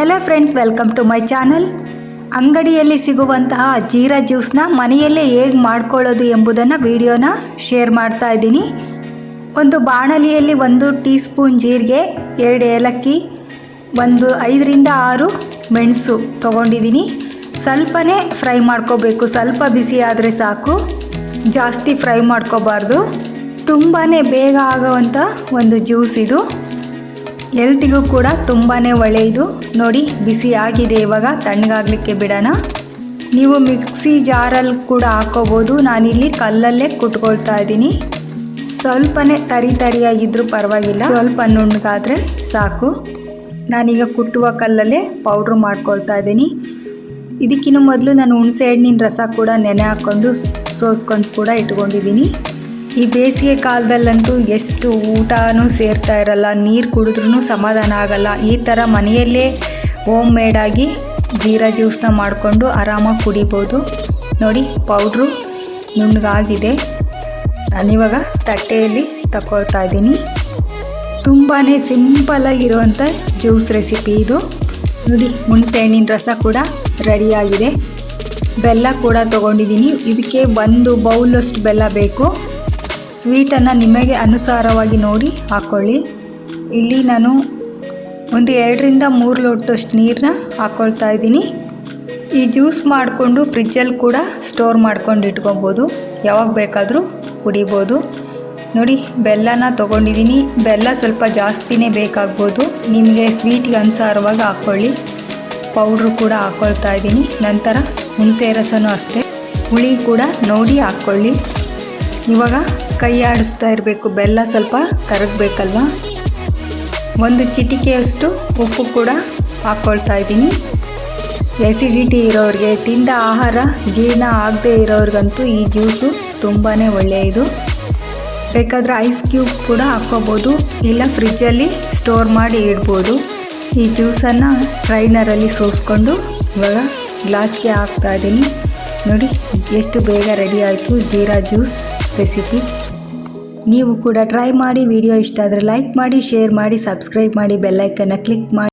Hello friends welcome to my channel ಅಂಗಡಿಯಲ್ಲಿ ಸಿಗುವಂತಹ ಜೀರಾ ಜ್ಯೂಸ್ನ ಮನೆಯಲ್ಲೇ ಹೇಗೆ ಮಾಡ್ಕೊಳ್ಳೋದು ಎಂಬುದನ್ನು ವಿಡಿಯೋನ ಶೇರ್ ಮಾಡ್ತಾ ಇದ್ದೀನಿ. ಒಂದು ಬಾಣಲಿಯಲ್ಲಿ ಒಂದು ಟೀ ಸ್ಪೂನ್ ಜೀರಿಗೆ, ಎರಡು ಏಲಕ್ಕಿ, ಒಂದು ಐದರಿಂದ ಆರು ಮೆಣಸು ತೊಗೊಂಡಿದ್ದೀನಿ. ಸ್ವಲ್ಪನೇ ಫ್ರೈ ಮಾಡ್ಕೋಬೇಕು. ಸ್ವಲ್ಪ ಬಿಸಿ ಆದರೆ ಸಾಕು. ಜಾಸ್ತಿ ಫ್ರೈ ಮಾಡ್ಕೋಬಾರ್ದು. ತುಂಬಾ ಬೇಗ ಆಗೋವಂಥ ಒಂದು ಜ್ಯೂಸ್ ಇದು. ಹೆಲ್ತಿಗೂ ಕೂಡ ತುಂಬಾ ಒಳ್ಳೆಯದು. ನೋಡಿ, ಬಿಸಿ ಆಗಿದೆ ಇವಾಗ, ತಣ್ಣಗಾಗಲಿಕ್ಕೆ ಬಿಡೋಣ. ನೀವು ಮಿಕ್ಸಿ ಜಾರಲ್ಲಿ ಕೂಡ ಹಾಕೋಬೋದು. ನಾನಿಲ್ಲಿ ಕಲ್ಲಲ್ಲೇ ಕುಟ್ಕೊಳ್ತಾ ಇದ್ದೀನಿ. ಸ್ವಲ್ಪನೇ ತರಿ ತರಿಯಾಗಿದ್ದರೂ ಪರವಾಗಿಲ್ಲ. ಸ್ವಲ್ಪ ನುಣ್ಣಗಾದರೆ ಸಾಕು. ನಾನೀಗ ಕುಟ್ಟುವ ಕಲ್ಲಲ್ಲೇ ಪೌಡ್ರ್ ಮಾಡ್ಕೊಳ್ತಾ ಇದ್ದೀನಿ. ಇದಕ್ಕಿನ್ನೂ ಮೊದಲು ನಾನು ಹುಣಸೆ ಹಣ್ಣಿನ ರಸ ಕೂಡ ನೆನೆ ಹಾಕ್ಕೊಂಡು ಸೋಸ್ಕೊಂಡು ಕೂಡ ಇಟ್ಕೊಂಡಿದ್ದೀನಿ. ಈ ಬೇಸಿಗೆ ಕಾಲದಲ್ಲಂತೂ ಎಷ್ಟು ಊಟನೂ ಸೇರ್ತಾ ಇರಲ್ಲ, ನೀರು ಕುಡಿದ್ರೂ ಸಮಾಧಾನ ಆಗಲ್ಲ. ಈ ಥರ ಮನೆಯಲ್ಲೇ ಹೋಮ್ ಮೇಡಾಗಿ ಜೀರಾ ಜ್ಯೂಸ್ನ ಮಾಡಿಕೊಂಡು ಆರಾಮಾಗಿ ಕುಡಿಬೋದು. ನೋಡಿ ಪೌಡ್ರು ನುಣ್ಣಗಾಗಿದೆ. ನಾನಿವಾಗ ತಟ್ಟೆಯಲ್ಲಿ ತಗೊಳ್ತಾ ಇದ್ದೀನಿ. ತುಂಬಾ ಸಿಂಪಲಾಗಿರುವಂಥ ಜ್ಯೂಸ್ ರೆಸಿಪಿ ಇದು. ನೋಡಿ, ಹುಣಸೆ ಹಣ್ಣಿನ ರಸ ಕೂಡ ರೆಡಿಯಾಗಿದೆ ಬೆಲ್ಲ ಕೂಡ ತೊಗೊಂಡಿದ್ದೀನಿ. ಇದಕ್ಕೆ ಒಂದು ಬೌಲಷ್ಟು ಬೆಲ್ಲ ಬೇಕು. ಸ್ವೀಟನ್ನು ನಿಮಗೆ ಅನುಸಾರವಾಗಿ ನೋಡಿ ಹಾಕ್ಕೊಳ್ಳಿ ಇಲ್ಲಿ ನಾನು ಒಂದು ಎರಡರಿಂದ ಮೂರು ಲೋಟದಷ್ಟು ನೀರನ್ನ ಹಾಕ್ಕೊಳ್ತಾ ಇದ್ದೀನಿ. ಈ ಜ್ಯೂಸ್ ಮಾಡಿಕೊಂಡು ಫ್ರಿಜ್ಜಲ್ಲಿ ಕೂಡ ಸ್ಟೋರ್ ಮಾಡ್ಕೊಂಡು ಇಟ್ಕೊಬೋದು. ಯಾವಾಗ ಬೇಕಾದರೂ ಕುಡಿಬೋದು. ನೋಡಿ, ಬೆಲ್ಲನ ತೊಗೊಂಡಿದ್ದೀನಿ. ಬೆಲ್ಲ ಸ್ವಲ್ಪ ಜಾಸ್ತಿನೇ ಬೇಕಾಗ್ಬೋದು. ನಿಮಗೆ ಸ್ವೀಟ್ಗೆ ಅನುಸಾರವಾಗಿ ಹಾಕ್ಕೊಳ್ಳಿ ಪೌಡ್ರು ಕೂಡ ಹಾಕ್ಕೊಳ್ತಾ ಇದ್ದೀನಿ. ನಂತರ ಹುಣಸೆ ರಸನೂ ಅಷ್ಟೇ. ಹುಳಿ ಕೂಡ ನೋಡಿ ಹಾಕ್ಕೊಳ್ಳಿ ಇವಾಗ ಕೈ ಆಡಿಸ್ತಾ ಇರಬೇಕು, ಬೆಲ್ಲ ಸ್ವಲ್ಪ ಕರಗಬೇಕಲ್ವ? ಒಂದು ಚಿಟಿಕೆಯಷ್ಟು ಉಪ್ಪು ಕೂಡ ಹಾಕ್ಕೊಳ್ತಾ ಇದ್ದೀನಿ. ಎಸಿಡಿಟಿ ಇರೋರಿಗೆ, ತಿಂದ ಆಹಾರ ಜೀರ್ಣ ಆಗದೆ ಇರೋರಿಗಂತೂ ಈ ಜ್ಯೂಸು ತುಂಬಾ ಒಳ್ಳೆಯದು ಬೇಕಾದರೆ ಐಸ್ ಕ್ಯೂಬ್ ಕೂಡ ಹಾಕ್ಕೋಬೋದು, ಇಲ್ಲ ಫ್ರಿಜ್ಜಲ್ಲಿ ಸ್ಟೋರ್ ಮಾಡಿ ಇಡ್ಬೋದು. ಈ ಜ್ಯೂಸನ್ನು ಸ್ಟ್ರೈನರಲ್ಲಿ ಸೋಸ್ಕೊಂಡು ಇವಾಗ ಗ್ಲಾಸ್ಗೆ ಹಾಕ್ತಾ ಇದ್ದೀನಿ. ನೋಡಿ ಎಷ್ಟು ಬೇಗ ರೆಡಿ ಆಯಿತು ಜೀರಾ ಜ್ಯೂಸ್ ರೆಸಿಪಿ ನೀವು ಕೂಡ ಟ್ರೈ ಮಾಡಿ ವಿಡಿಯೋ ಇಷ್ಟ ಆದರೆ ಲೈಕ್ ಮಾಡಿ ಶೇರ್ ಮಾಡಿ ಸಬ್ಸ್ಕ್ರೈಬ್ ಮಾಡಿ ಬೆಲ್ಲೈಕನ್ನು ಕ್ಲಿಕ್ ಮಾಡಿ.